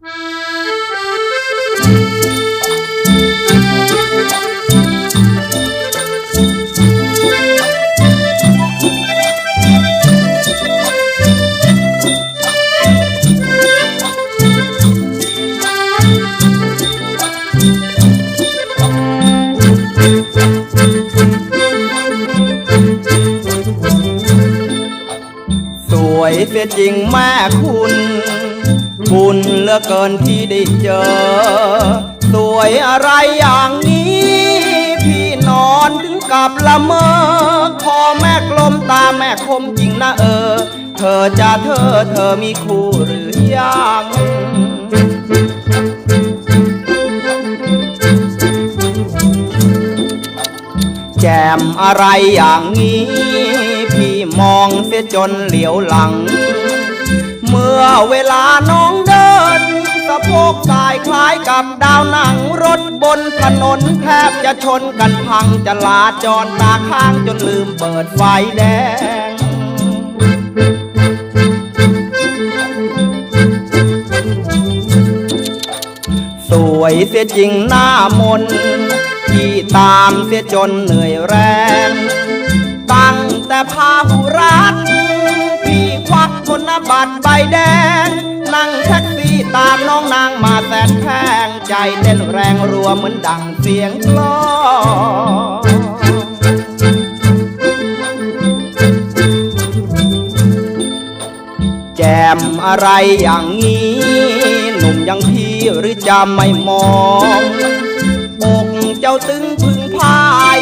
สวยเสียจริงแม่คุณ ลือเกินที่ได้เจอ สวยอะไรอย่างนี้ พี่นอนถึงกับละเมอคอแม่กลมตาแม่คมจริงนะเออ เธอจะเธอเธอมีคู่หรือยังแจมอะไรอย่างนี้ พี่มองเสียจนเหลียวหลัง เมื่อเวลาน้อง โพกสายคล้ายกับดาวหนังรถบนถนนแทบจะชนกันพังจะลาจรตาข้างจนลืมเปิดไฟแดง สวยเสียจริงหน้ามนที่ตามเสียจนเหนื่อยแรง ตั้งแต่พาหุรัตพี่ควักธนบัตรใบแดง เต้นแรงรัวเหมือนดังเสียงกลองแจมอะไรอย่างนี้ หนุ่มยังพี่หรือจะไม่มองอกเจ้าตึงพึงพาย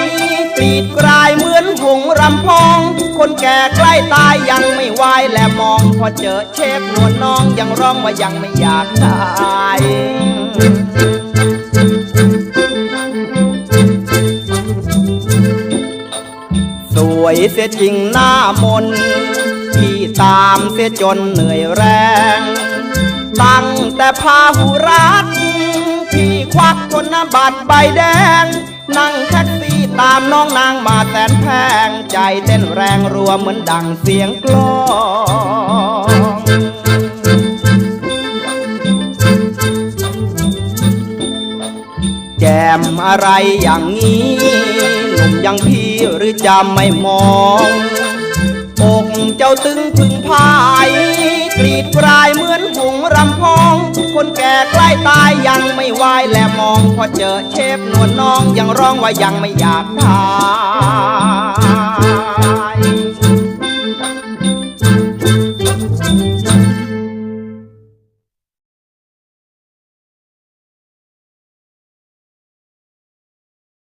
กรีดกรายเหมือนหงรำพอง คนแก่ใกล้ตายยังไม่ไหวและมอง พอเจอเชฟนวลน้องยังร้องว่ายังไม่อยากตาย สวยเสียจริงหน้ามนที่ตามเสียจนเหนื่อยแรง ตั้งแต่พาหุรัตพี่ควักธนบัตรใบแดง นั่งแท็กซี่ตามน้องนางมาแสนแพง ใจเต้นแรงรัวเหมือนดังเสียงกลองแจมอะไรอย่างนี้หนุ่มยังพี่ รือจะไม่มองอกเจ้าตึงพึงพาย กรีดกรายเหมือนหงรำพอง คนแก่ใกล้ตายยังไม่ไหวและมอง พอเจอเชฟนวลน้องยังร้องว่ายังไม่อยากทาน